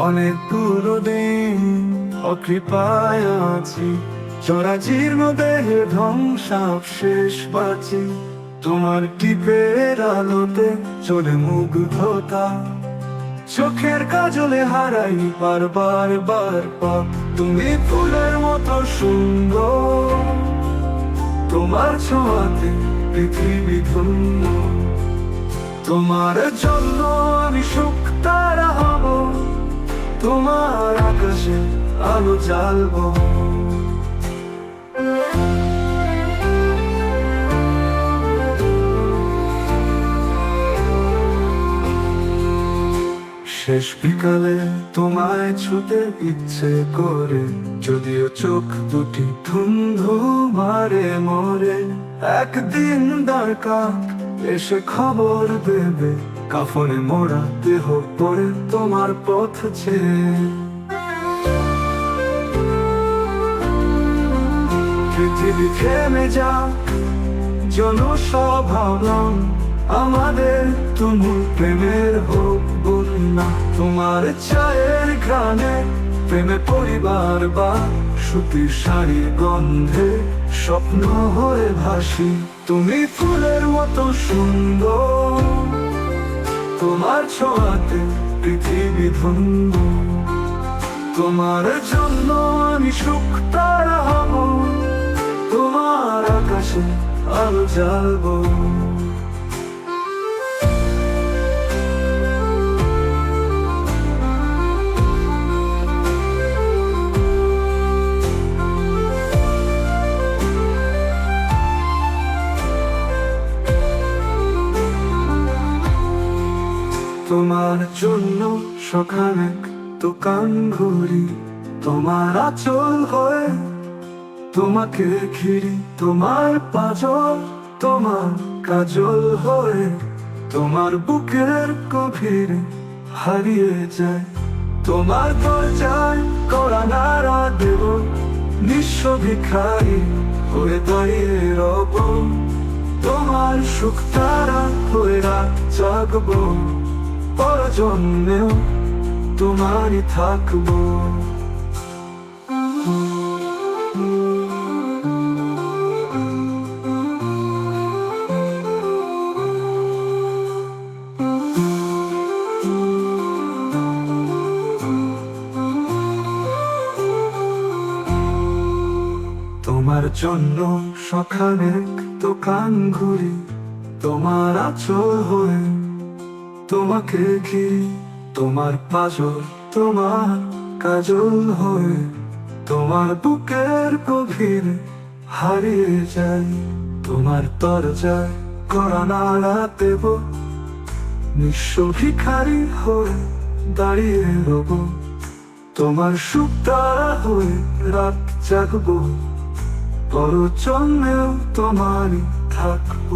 অনেকগুলো দিন অকৃপায় আছি। চরা জীর্ণ দেহে ধ্বংসাবশেষ তোমার টিপের আলোতে চলে মুগ্ধতা। চোখের কাজলে হারাই বারবার বার পাপ তুমি ফুলের মতো সুন্দর। তোমার ছোঁয়াতে পৃথিবী ধন্য। তোমার জন্য আমি সুখ হব। তোমার আকাশে আলো জ্বালবো। শেষ বিকালে তোমায় ছুতে ইচ্ছে করে, যদিও চোখ দুটি ধুন্ধু মারে মরে, একদিন দরকার এসে খবর দেবে, কাফনে মোড়া দেহ পরে তোমার পথ চেয়ে পৃথিবী থেমে যাক জনসভাবন আমাদের তুমি প্রেমের হোক বন্যা। তোমার চায়ের ঘ্রাণে প্রেমে পরিবার বা, সুতির শাড়ি গন্ধে স্বপ্ন হয়ে ভাসি। তুমি ফুলের মতো সুন্দর। তোমার ছোঁয়াতে পৃথিবী ধন্য। তোমার জন্য আমি সুখ তারা তোমার আকাশে আলো জ্বালবো। তোমার জন্য সখানেক দোকান ঘুরি। তোমার আচল হয়ে তোমাকে ঘিরি। তোমার পাজল তোমার কাজল হয়ে তোমার বুকের গভীরে হারিয়ে যায়। তোমার দরজায় করা নারা দেব, নিঃস্ব ভিখারি হয়ে দাঁড়িয়ে রব। তোমার সুখ তারা হয়ে রাত জাগবো। পরজন্মেও তোমারই থাকব তোমার জন্য সকালে দোকান ঘুরি তোমার আচল হয়ে তোমাকে ঘিরি তোমার পাজল তোমার কাজল হয়ে তোমার বুকের গভীর হারিয়ে যাই তোমার দরজায় করা নাড়া দেব, নিঃস্ব ভিখারি হয়ে দাঁড়িয়ে রব। তোমার সুখ তারা হয়ে রাত জাগবো জন্মেও তোমারই থাকব।